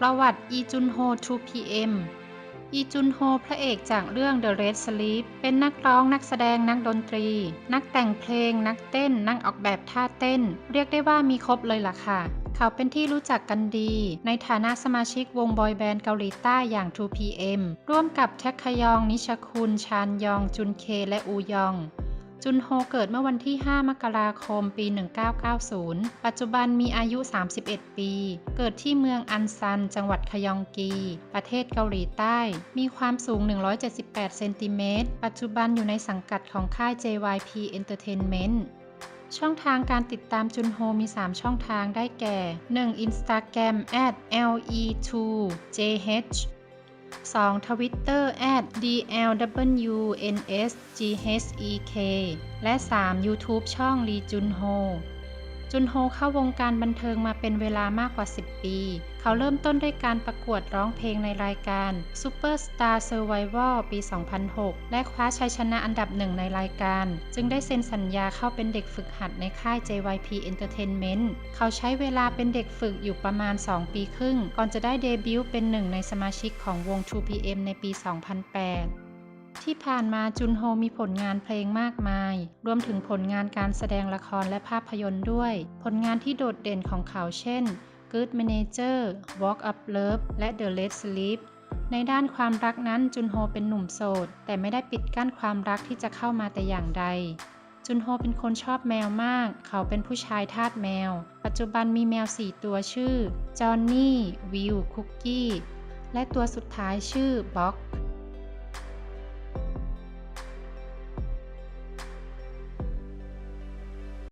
ประวัติอีจุนโฮ 2PM อีจุนโฮพระเอกจากเรื่อง The Red Sleep เป็นนักร้องนักแสดงนักดนตรี นักแต่งเพลง นักเต้น นักออกแบบท่าเต้น เรียกได้ว่ามีครบเลยล่ะค่ะ เขาเป็นที่รู้จักกันดี ในฐานะสมาชิกวงบอยแบนด์เกาหลีใต้อย่าง 2PM ร่วมกับแท็กคยอง นิชคุณ ชานยอง จุนเค และอูยอง จุนโฮเกิดเมื่อวันที่ 5 มกราคม ปี 1990 ปัจจุบันมีอายุ 31 ปี เกิดที่เมืองอันซัน จังหวัดคยองกี ประเทศเกาหลีใต้ มีความสูง 178 เซนติเมตร ปัจจุบันอยู่ในสังกัดของค่าย JYP Entertainment ช่องทางการติดตามจุนโฮมี 3 ช่องทางได้แก่ 1. Instagram @le2jh 2. Twitter @dlwnsghek และ 3. YouTube ช่องลีจุนโฮ จุนโฮเข้าวงการบันเทิงมาเป็นเวลามากกว่า 10 ปี เขาเริ่มต้นด้วยการประกวดร้องเพลงในรายการ Superstar Survival ปี 2006 และคว้าชัยชนะอันดับหนึ่งในรายการ จึงได้เซ็นสัญญาเข้าเป็นเด็กฝึกหัดในค่าย JYP Entertainment เขาใช้เวลาเป็นเด็กฝึกอยู่ประมาณ 2 ปีครึ่ง ก่อนจะได้เดบิวต์เป็นหนึ่งในสมาชิกของวง 2PM ในปี 2008 ที่ผ่านมาจุนโฮมีผลงานเพลงมากมาย รวมถึงผลงานการแสดงละครและภาพยนตร์ด้วย ผลงานที่โดดเด่นของเขาเช่น Good Manager Walk Up Love และ The Red Sleep ในด้านความรักนั้นจุนโฮเป็นหนุ่มโสด แต่ไม่ได้ปิดกั้นความรักที่จะเข้ามาแต่อย่างใด จุนโฮเป็นคนชอบแมวมาก เขาเป็นผู้ชายทาสแมว ปัจจุบันมีแมว 4 ตัวชื่อจอห์นนี่วิวคุกกี้และตัวสุดท้ายชื่อบ็อก